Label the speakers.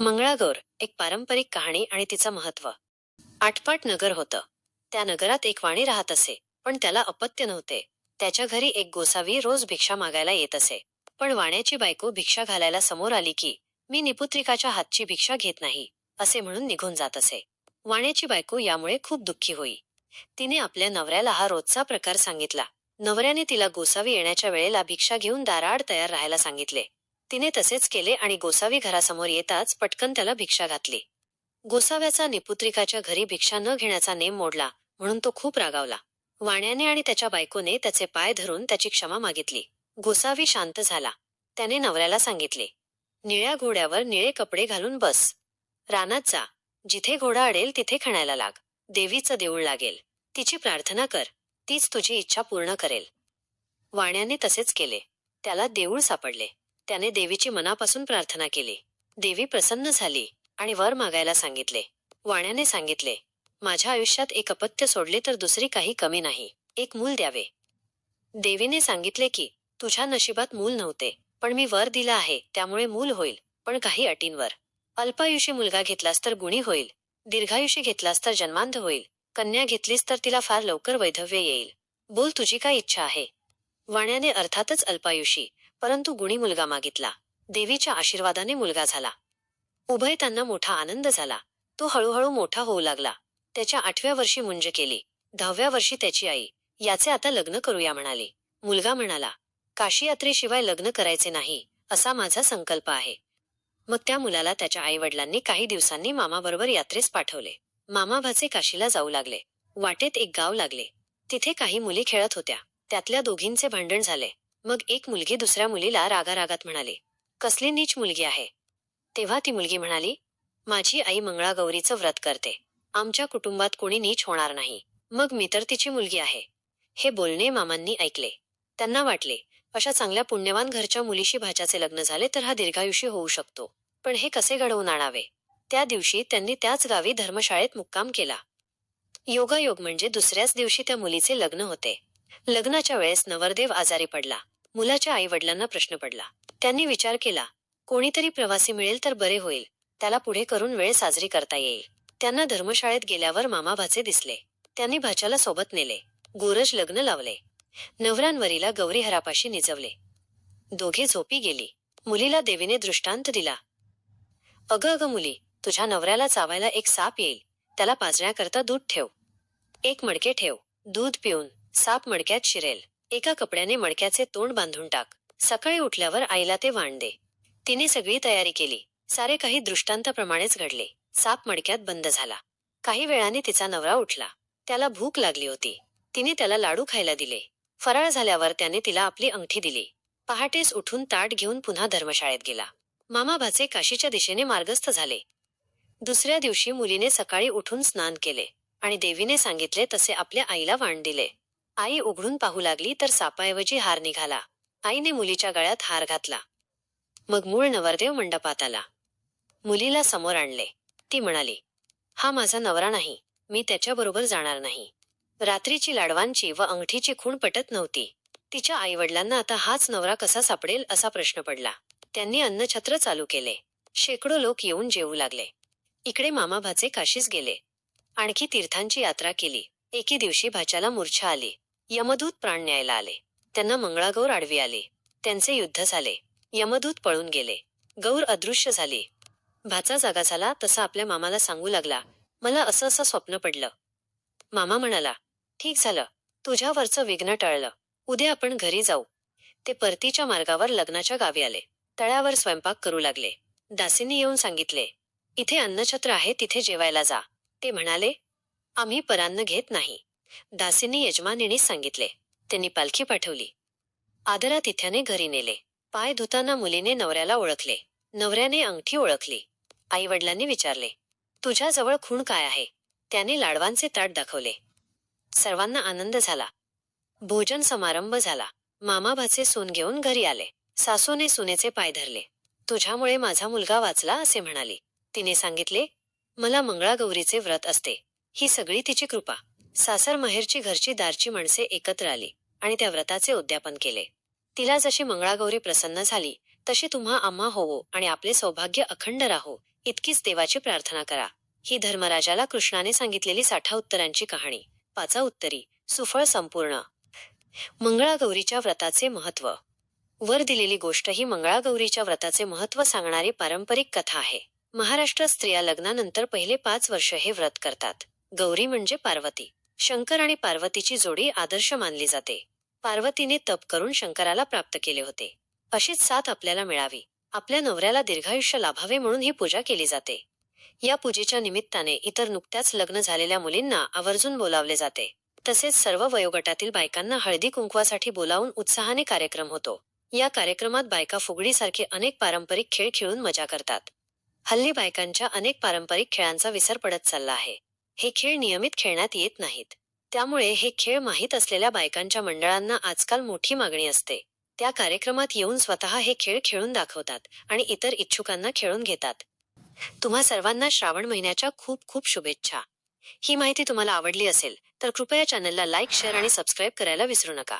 Speaker 1: मंगळागौर एक पारंपरिक कहाणी आणि तिचं महत्त्व आटपाट नगर होतं. त्या नगरात एक वाणी राहत असे पण त्याला अपत्य नव्हते. त्याच्या घरी एक गोसावी रोज भिक्षा मागायला येत असे. पण वाण्याची बायको भिक्षा घालायला समोर आली की मी निपुत्रिकाच्या हातची भिक्षा घेत नाही असे म्हणून निघून जात असे. वाण्याची बायको यामुळे खूप दुःखी होई. तिने आपल्या नवऱ्याला हा रोजचा प्रकार सांगितला. नवऱ्याने तिला गोसावी येण्याच्या वेळेला भिक्षा घेऊन दाराआड तयार राहायला सांगितले. तिने तसेच केले आणि गोसावी घरासमोर येताच पटकन त्याला भिक्षा घातली. गोसाव्याचा निपुत्रिकाच्या घरी भिक्षा न घेण्याचा नेम मोडला म्हणून तो खूप रागावला. वाण्याने आणि त्याच्या बायकोने त्याचे पाय धरून त्याची क्षमा मागितली. गोसावी शांत झाला. त्याने नवऱ्याला सांगितले निळ्या घोड्यावर निळे कपडे घालून बस. रानात जा. जिथे घोडा अडेल तिथे खणायला लाग. देवीचं देऊळ लागेल. तिची प्रार्थना कर. तीच तुझी इच्छा पूर्ण करेल. वाण्याने तसेच केले. त्याला देऊळ सापडले. त्याने देवीची मनापासून प्रार्थना केली. देवी प्रसन्न झाली आणि वर मागायला सांगितले. वाण्याने सांगितले माझ्या आयुष्यात एक अपत्य सोडले तर दुसरी काही कमी नाही. एक मूल द्यावे. देवीने सांगितले की तुझ्या नशिबात मूल नव्हते पण मी वर दिला आहे त्यामुळे मूल होईल पण काही अटींवर. अल्पायुषी मुलगा घेतलास तर गुणी होईल दीर्घायुषी घेतलास तर जन्मांध होईल कन्या घेतलीस तर तिला फार लवकर वैधव्य येईल. बोल तुझी काय इच्छा आहे? वाण्याने अर्थातच अल्पायुषी परंतु गुणी मुलगा मागितला. देवीच्या आशीर्वादाने मुलगा झाला. उभय त्यांना मोठा आनंद झाला. तो हळूहळू मोठा होऊ लागला. त्याच्या आठव्या वर्षी मुंज केली. दहाव्या वर्षी त्याची आई. याचे आता लग्न करूया म्हणाली. मुलगा म्हणाला काशी यात्रेशिवाय लग्न करायचे नाही असा माझा संकल्प आहे. मग त्या मुलाला त्याच्या आई वडिलांनी काही दिवसांनी मामाबरोबर यात्रेस पाठवले. मामाभाचे काशीला जाऊ लागले. वाटेत एक गाव लागले. तिथे काही मुली खेळत होत्या. त्यातल्या दोघींचे भांडण झाले. मग एक मुलगी दुसऱ्या मुलीला रागारागात म्हणाली कसली नीच मुलगी आहे. तेव्हा ती मुलगी म्हणाली माझी आई मंगळागौरीचं व्रत करते. आमच्या कुटुंबात कोणी नीच होणार नाही. मग मी तर तिची मुलगी आहे. हे बोलणे मामांनी ऐकले. त्यांना वाटले अशा चांगल्या पुण्यवान घरच्या मुलीशी भाच्याचे लग्न झाले तर हा दीर्घायुषी होऊ शकतो. पण हे कसे घडवून आणावे? त्या दिवशी त्यांनी त्याच गावी धर्मशाळेत मुक्काम केला. योगायोग म्हणजे दुसऱ्याच दिवशी त्या मुलीचे लग्न होते. लग्नाच्या वेळेस नवरदेव आजारी पडला. मुलाच्या आई वडिलांना प्रश्न पडला. त्यांनी विचार केला कोणीतरी प्रवासी मिळेल तर बरे होईल. त्याला पुढे करून वेळ साजरी करता येईल. त्यांना धर्मशाळेत गेल्यावर मामा भाचे दिसले. त्यांनी भाच्याला सोबत नेले. गोरज लग्न लावले. नवरांवरीला गौरी हरापाशी निजवले. दोघे झोपी गेली. मुलीला देवीने दृष्टांत दिला. अगं अगं मुली तुझ्या नवऱ्याला चावायला एक साप येईल. त्याला पाजण्याकरता दूध ठेव. एक मडके ठेव. दूध पिऊन साप मडक्यात शिरेल. एका कपड्याने मडक्याचे तोंड बांधून टाक. सकाळी उठल्यावर आईला ते वाण दे. तिने सगळी तयारी केली. सारे काही दृष्टांताप्रमाणेच घडले. साप मडक्यात बंद झाला. काही वेळाने तिचा नवरा उठला. त्याला भूक लागली होती. तिने त्याला लाडू खायला दिले. फराळ झाल्यावर त्याने तिला आपली अंगठी दिली. पहाटेस उठून ताट घेऊन पुन्हा धर्मशाळेत गेला. मामा भाचे काशीच्या दिशेने मार्गस्थ झाले. दुसऱ्या दिवशी मुलीने सकाळी उठून स्नान केले आणि देवीने सांगितले तसे आपल्या आईला वाण दिले. आई उघडून पाहू लागली तर सापाऐवजी हार निघाला. आईने मुलीच्या गळ्यात हार घातला. मग मूळ नवरदेव मंडपात आला. मुलीला समोर आणले. ती म्हणाली हा माझा नवरा नाही. मी त्याच्याबरोबर जाणार नाही. रात्रीची लाडवांची व अंगठीची खूण पटत नव्हती. तिच्या आईवडिलांना आता हाच नवरा कसा सापडेल असा प्रश्न पडला. त्यांनी अन्नछत्र चालू केले. शेकडो लोक येऊन जेवू लागले. इकडे मामा भाचे काशीस गेले. आणखी तीर्थांची यात्रा केली. एके दिवशी भाच्याला मूर्छा आली. यमदूत प्राण न्यायला आले. त्यांना मंगळागौर आडवी आली. त्यांचे युद्ध झाले. यमदूत पळून गेले. गौर अदृश्य झाली. भाचा जागा झाला तसा आपल्या मामाला सांगू लागला मला असं असं स्वप्न पडलं. मामा म्हणाला ठीक झालं. तुझ्यावरचं विघ्न टळलं. उद्या आपण घरी जाऊ. ते परतीच्या मार्गावर लग्नाच्या गावी आले. तळ्यावर स्वयंपाक करू लागले. दासींनी येऊन सांगितले इथे अन्नछत्र आहे तिथे जेवायला जा. ते म्हणाले आम्ही परान्न घेत नाही. दासींनी यजमानीने सांगितले. त्यांनी पालखी पाठवली. आदरा तिथ्याने घरी नेले. पाय धुताना मुलीने नवऱ्याला ओळखले. नवऱ्याने अंगठी ओळखली. आई वडिलांनी विचारले तुझ्याजवळ खूण काय आहे? त्याने लाडवांचे ताट दाखवले. सर्वांना आनंद झाला. भोजन समारंभ झाला. मामाभाचे सून घेऊन घरी आले. सासूने सुनेचे पाय धरले. तुझ्यामुळे माझा मुलगा वाचला असे म्हणाली. तिने सांगितले मला मंगळागौरीचे व्रत असते. ही सगळी तिची कृपा. सासर महेरची घरची दारची माणसे एकत्र आली आणि त्या व्रताचे उद्यापन केले. तिला जशी मंगळागौरी प्रसन्न झाली तशी तुम्हा आम्हा होवो आणि आपले सौभाग्य अखंड राहो इतकीच देवाची प्रार्थना करा. ही धर्मराजाला कृष्णाने सांगितलेली साठा उत्तरांची कहाणी. पाचा उत्तरी सुफळ संपूर्ण. मंगळागौरीच्या व्रताचे महत्त्व. वर दिलेली गोष्ट ही मंगळागौरीच्या व्रताचे महत्त्व सांगणारी पारंपरिक कथा आहे. महाराष्ट्रात स्त्रिया लग्नानंतर पहिले पाच वर्ष हे व्रत करतात. गौरी म्हणजे पार्वती. शंकर आणि पार्वतीची जोडी आदर्श मानली जाते. पार्वतीने तप करून शंकराला प्राप्त केले होते. अशीच साथ आपल्याला मिळावी. आपल्या नवऱ्याला दीर्घायुष्य लाभावे म्हणून ही पूजा केली जाते. या पूजेच्या निमित्ताने इतर नुकत्याच लग्न झालेल्या मुलींना आवर्जून बोलावले जाते. तसेच सर्व वयोगटातील बायकांना हळदी कुंकवासाठी बोलावून उत्साहाने कार्यक्रम होतो. या कार्यक्रमात बायका फुगडीसारखे अनेक पारंपरिक खेळ खेळून मजा करतात. हल्ली बायकांच्या अनेक पारंपरिक खेळांचा विसर पडत चालला आहे. हे खेळ नियमित खेळण्यात येत नाहीत. त्यामुळे हे खेळ माहीत असलेल्या बायकांच्या मंडळांना आजकाल मोठी मागणी असते. त्या कार्यक्रमात येऊन स्वतः हे खेळ खेळून दाखवतात आणि इतर इच्छुकांना खेळून घेतात. तुम्हा सर्वांना श्रावण महिन्याच्या खूप खूप शुभेच्छा. ही माहिती तुम्हाला आवडली असेल तर कृपया चॅनलला लाईक शेअर आणि सबस्क्राईब करायला विसरू नका.